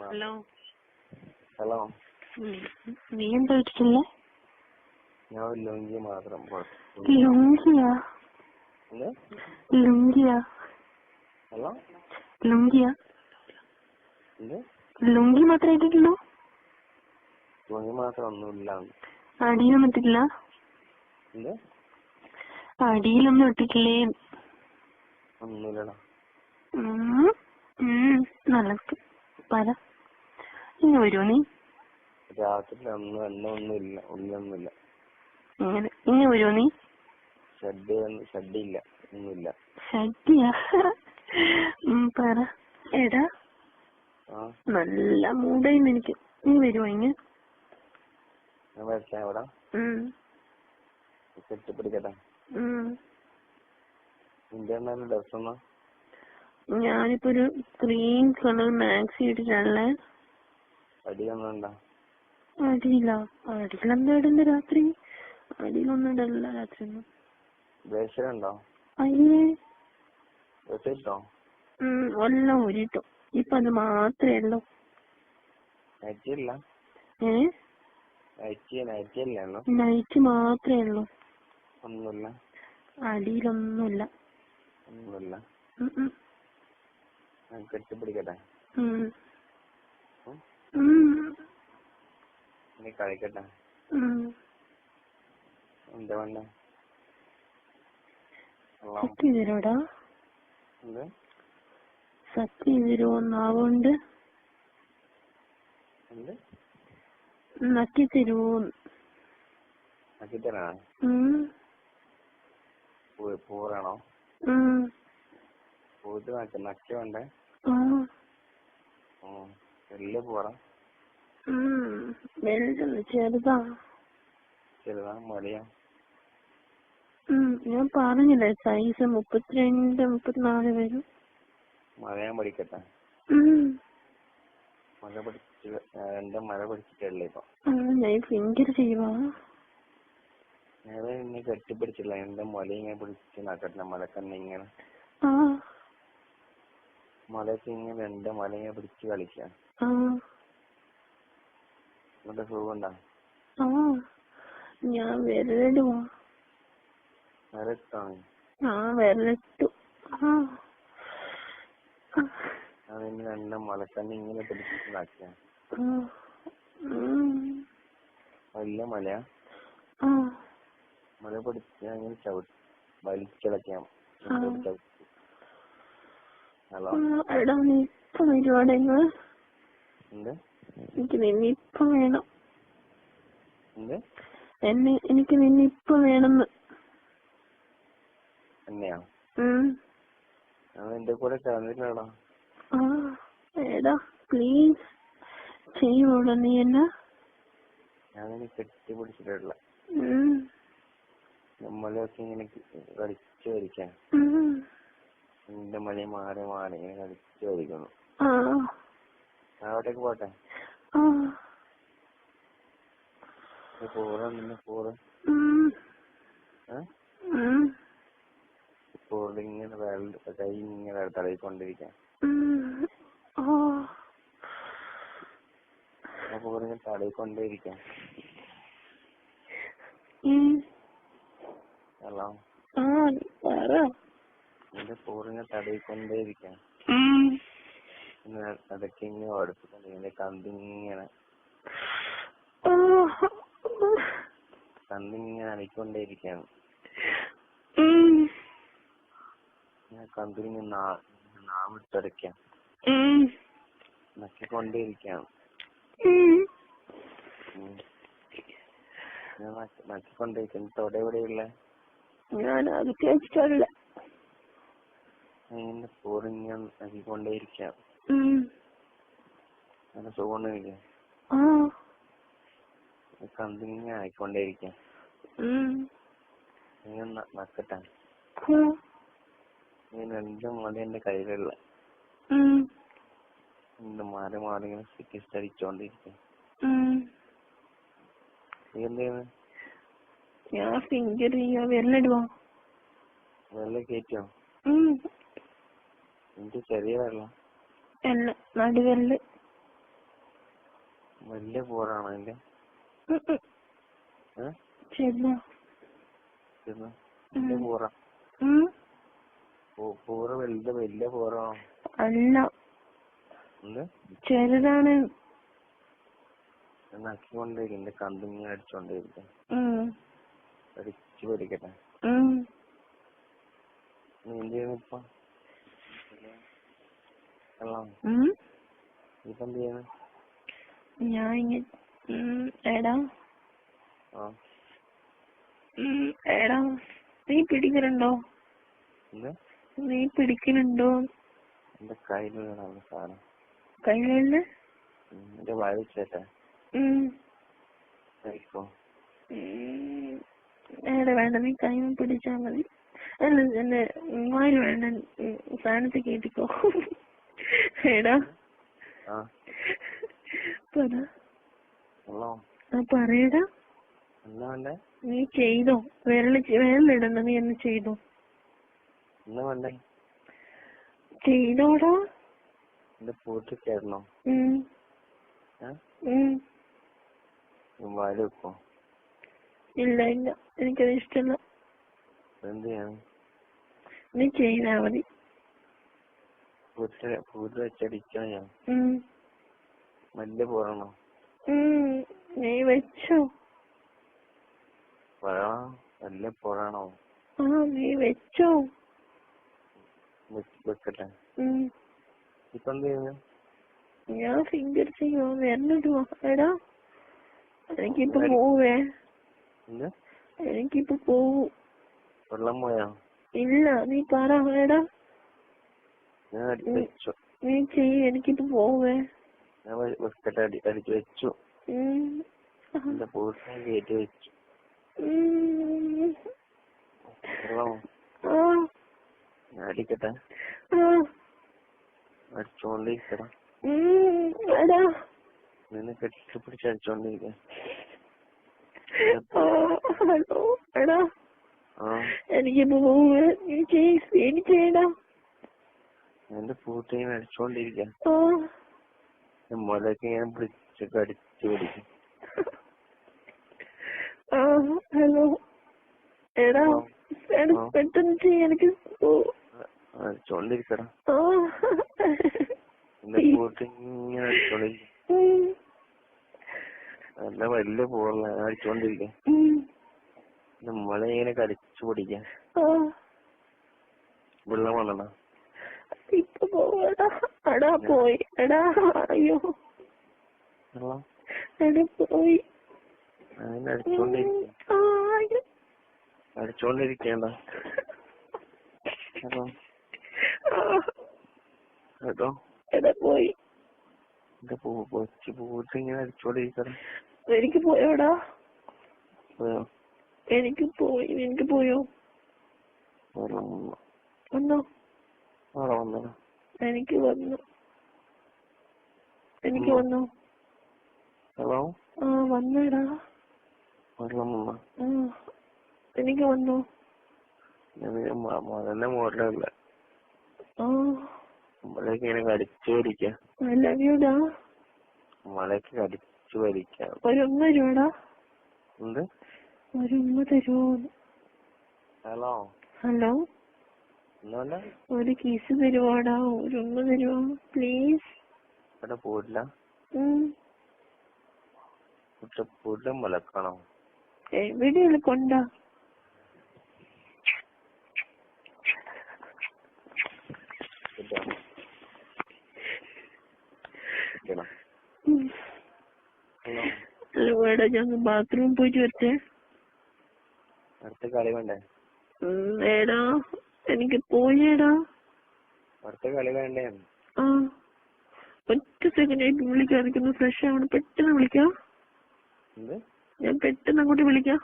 Hello hello നീ എന്താ ഇട്ടിട്ടില്ലേ ഞാൻ ഒരു ലുങ്കി മാത്രം. ലുങ്കിയാ? ലുങ്കിയാ? ഹലോ? ലുങ്കിയാ? ലുങ്കി മാത്രം ഇട്ടിട്ടുള്ളൂ ലുങ്കി മാത്രം ഒന്നുമില്ല. അടിയിലൊന്നും ഇട്ടിട്ടില്ല? അടിയിലൊന്നും ഇട്ടിട്ടില്ലേ? ഒന്നുമില്ലടാ. നല്ല പറ ഇനി വരുമോ നീ? രാത്രി ഒന്നുമില്ല ഇങ്ങനെ നീ? ഷഡ് പറ. എടാ. ആ? നല്ല മൂടായിന്ന് എനിക്ക്. നീ വരുവോ ഇങ്ങ്? ഞാൻ വരയ്ക്കാം ഇവിടെ ഉം. കെട്ടിപ്പിടിക്കട്ടെ ഉം. നിന്റെ എന്നാലും ഡ്രസ് ഒന്നും? ഞാനിപ്പോ ഒരു ക്രീം കളർ മാക്സി ഇട്ടിട്ടാണല്ലേ അടിയൊന്നും ഉണ്ടോ അടിയില്ല അടിയിലെന്താ ഇടുന്ന രാത്രി. അടിയിലൊന്നും ഇടല്ല രാത്രി ഒന്നും ബ്രേസ്ലെറ്റ് ഉണ്ടോ അയ്യേ ഉം, എല്ലാം ഊരിട്ടോ ഇപ്പൊ അത് മാത്രമേ ഉള്ളൂ. ഏ? നൈറ്റി മാത്രമേ ഉള്ളൂ. ഒന്നുമില്ല. ഉം, ഉം. ഉം. നീ കളിക്കട്ടെ. എന്താ വേണ്ടേ സത്യം തരോടാ സത്യം തരുമോന്നാവുകൊണ്ട് എന്ത്? നക്കി ആക്കിത്തരാ ഉം. പൂത്ത് നക്ക വേണ്ടേ. വലിയ പൂറ. വലുതല്ല ചെറുതാ. ചെറുതാ മടിയാ. ഞാൻ പറഞ്ഞില്ലേ സൈസ് മുപ്പത്തിരണ്ട് മുപ്പത്തിനാല് വരും. മഴയാൻ പഠിക്കട്ടെ. മഴ പഠിച്ച് ആ, എന്റെ മഴ പഠിച്ചിട്ടല്ലേ ഇപ്പൊ. ഞാൻ ഫിംഗർ ചെയ്യുവാ. ഞാൻ ഇന്നെ കെട്ടിപ്പിടിച്ചില്ല. എന്റെ മുല ഇങ്ങനെ പിടിച്ച് നടക്കട്ടെ മലക്കന്നെ ഇങ്ങനെ. ആ. മലയൊക്കെ ഇങ്ങനെ എന്റെ മല ഇങ്ങനെ പിടിച്ച് കളിക്കാം. എന്നിട്ട് സുഖമുണ്ടാ? ഞാൻ വിരലിടുവാ മല ഇഷ്ടമാണ് ആ. വിരലിട്ടു മലക്കന്നെ ഇങ്ങനെ പിടിച്ചിട്ട് നക്കാം ആ. ഉം. വലിയ മലയാ മല പിടിച്ച് ഇങ്ങനെ ചവിട്ടി വലിച്ചിളക്കാം ആ. ഹലോ എടാ നീ ഇപ്പൊ എന്ത്? എനിക്ക് നിന്നെ ഇപ്പൊ വേണം. എന്നെ എനിക്ക് നിന്നെ ഇപ്പൊ വേണമെന്ന് എന്നെയാ? എന്റെ കൂടെ ആടാ എടാ പ്ലീസ് ചെയ്യുവോടാ നീ എന്നാ? ഞാൻ ഉം. നമ്മളൊക്കെ ഇങ്ങനെ കളിച്ചു വരിക്കാം. എന്റെ മണി മാറി മാറി ഇങ്ങനെ കളിച്ചു കളിക്കുന്നു അവിടേക്ക് പോട്ടെ. പോറ് നിന്നെ പോറ് ഉം. ഏഹ് ഉം. പോറ് ഇങ്ങനെ വിരൽ കൈ ഇങ്ങനെ തടവിക്കൊണ്ടിരിക്കാം. ഉം. ആ ഞാൻ പോറ് ഇങ്ങനെ തടവിക്കൊണ്ടേയിരിക്കാം ഹലോ? ആ പറ. എന്റെ പോറിനെ ഇങ്ങനെ തടവിക്കൊണ്ടേയിരിക്കാം ഉം. ഇങ്ങനെ അതൊക്കെ ഇങ്ങനെ അടുപ്പിക്കൊണ്ട് കമ്പിങ്ങനെ കമ്പിങ്ങനെ ആ. ഇങ്ങനെ കന്തിന് നാ നാവിട്ടടയ്ക്കാം ഉം. നക്കിക്കൊണ്ടേയിരിക്കാം ഉം. ഞാൻ നക്കി- നക്കിക്കൊണ്ടേയിരിക്കും തൊട ഇങ്ങനെ പോറിങ്ങനെ നക്കിക്കൊണ്ടേയിരിക്കാം ഉം. നല്ല സുഖമുണ്ടെങ്കിൽ ആ. കണ്ടിന്യൂ ആയിക്കൊണ്ടേയിരിക്കാം. ഇങ്ങനെ ന- നക്കട്ടെ. നീ രണ്ടും മല എന്റെ കയ്യിലുള്ള. എന്റെ മാറി മാറി ഇങ്ങനെ സിക്കിസ് അടിച്ചോണ്ടിരിക്കും. നീ എന്ത് ചെയ്യുന്നു? ഞാൻ ഫിംഗർ ചെയ്യാ വിരലിടുവാ. നിന്റെ ചെറിയ വെള്ളം? വല്യ ചെറുതാ ചെറുതാ? വലിയ. പോറ. പോ- പോറ വലുത് വലിയ പോറാണോ എന്ത്? അടിച്ചു പഠിക്കട്ടെ. നീ എന്ത് ഇപ്പൊ ഹലോ ഉം. ഇപ്പൊ എന്ത് ചെയ്യുന്നു ഞാൻ ഇങ്ങ എടാ. എടാ. നീ പിടിക്കലുണ്ടോ? നീ പിടിക്കലുണ്ടോ? ഉം. എടാ വേണ്ട. നീ കൈ പിടിച്ചാ മതി. അല്ല എന്റെ വായിൽ വേണ്ട. സാധനത്തെ കേട്ടിക്കോ എടാ. പറ. ആ പറയടാ. നീ ചെയ്തോ. വിരൽ വിരലിടണ്ട നീ എന്ന് ചെയ്തോ. ചെയ്തോടാ. ഇല്ല ഇല്ല. എനിക്കത് ഇഷ്ടല്ല നീ ചെയ്താ മതി. പൂട്ട് പൂട്ട് വെച്ചടിക്കണ ഞാൻ മല്ല് വലിയ ഉം. നീ വെച്ചോ? പറയണോ വലിയ പോറാണോ ആ നീ വെച്ചോ? വെച്ച് വെക്കട്ടെ. ഇപ്പൊ എന്ത് ചെയ്യുന്നു? ഞാൻ ഫിംഗർ ചെയ്യോ. വരണിടുവോ എടാ. എനിക്കിപ്പോ. പോവേ. എനിക്കിപ്പോ പോവൂ. വെള്ളം പോയോ? ഇല്ല നീ പറ എടാ. ഞാൻ അടി ഉം. വെച്ചു. നീ ചെയ്യ് എനിക്കിപ്പോ പോവേ. ഞാൻ വെക്കട്ടെ അടി അടിച്ച് വെച്ചു. എന്റെ കയറ്റി വെച്ചു. ഞാൻ അടിക്കട്ടെ. അടിച്ചോണ്ടിരിക്കട. നിന്ന് കെട്ടിപ്പിടിച്ച് അടിച്ചോണ്ടിരിക്ക. ഹലോ എടാ. എനിക്കിപ്പോ പോവേ. നീ ചെയ്യ് നീ ചെയ്യടാ. എന്റെ ഫുൾ ടൈം അടിച്ചോണ്ടിരിക്ക മുലക്ക് ഇങ്ങനെ പിടിച്ച് അടിച്ചു പിടിക്കും. ഹലോ. എടാ. പെട്ടെന്ന് ചെയ്യ് എനിക്ക് അടിച്ചോണ്ടിരിക്കട എന്റെ പൂട്ട് ഇങ്ങനെ അടിച്ചോണ്ടിരിക്കും നല്ല വലിയ പൂള അടിച്ചോണ്ടിരിക്ക. നമ്മളെ ഇങ്ങനെ കടിച്ചു പിടിക്ക. വെള്ളം വന്നടാ ഇപ്പൊ പോവാടാ. എടാ പോയി. എടാ അയ്യോ. എടാ. പോയി. അങ്ങനെ അടിച്ചോണ്ടിരിക്ക. ആ, അയ്യോ. അടിച്ചോണ്ടിരിക്കണ്ട. കേട്ടോ ആ, കേട്ടോ എടാ പോയി. എനിക്ക് പോയോടാ. പോയോ? എനിക്ക് പോയി. എനിക്ക് പോയോ? വന്നു. വന്നടാ എനിക്ക് വന്നു. എനിക്ക് വന്നു. ഹലോ? ആ വന്നടാ. വെള്ളം വന്നോ? ആ എനിക്ക് വന്നു. മോനെ ആ. ഇങ്ങനെ കടിച്ചു വലിക്ക. ഐ ലവ് യു ഡാ മലയ്ക്ക് കടിച്ചു വലിക്കാം. ഒരു ഉമ്മ തരുവാടാ എന്ത്? ഒരു ഉമ്മ തരുമോ ഹലോ? ഹലോ? ഒരു കിസ് തരുവാടാ ഒരു ഉമ്മ പ്ലീസ് പോരില്ല ഉം. പോയിട്ട് മലക്കണോ? എവിടെയാണ് കൊണ്ടാ. ഹലോ ബാത്റൂമിൽ പോയിട്ട് വരട്ടെ. അടുത്ത കളി വേണ്ടേ? ഏടാ എനിക്ക് പോയേടാ. അടുത്ത കളി വേണ്ടേ? ഒറ്റ സെക്കൻഡ് ആയിട്ട് വിളിക്കാം എനിക്കൊന്ന് ഫ്രഷ് ആവണം. പെട്ടെന്ന് വിളിക്കാം. ഞാൻ പെട്ടെന്ന് അങ്ങോട്ട് വിളിക്കാം.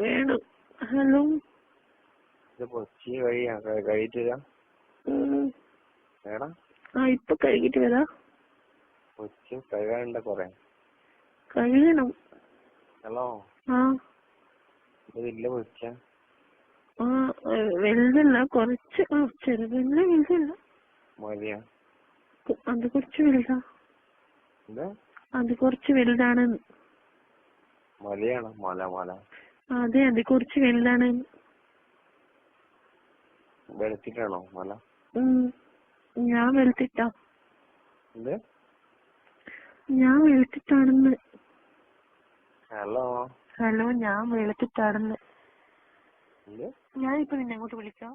വേണം. ഹലോ. ആ ഇപ്പൊ കഴുകിട്ട് വരാം. കഴുകണം ഹലോ? ആ. ആ വലുതല്ല. കുറച്ച് ആ ചെറുതല്ല വലുതല്ല. അത് കുറച്ച് വലുതാ. അത് കുറച്ച് മല മല. അതെ അത് കുറച്ച് വലുതാണ്. വെളുത്തിട്ടാണോ മല? ഉം. ഞാൻ വെളുത്തിട്ടാ. ഞാൻ വെളുത്തിട്ടാണെന്ന്. ഹലോ? ഹലോ ഞാൻ വെളുത്തിട്ടാണെന്ന്. എന്ത് ഞാനിപ്പോ നിന്നെ അങ്ങോട്ട് വിളിക്കാം.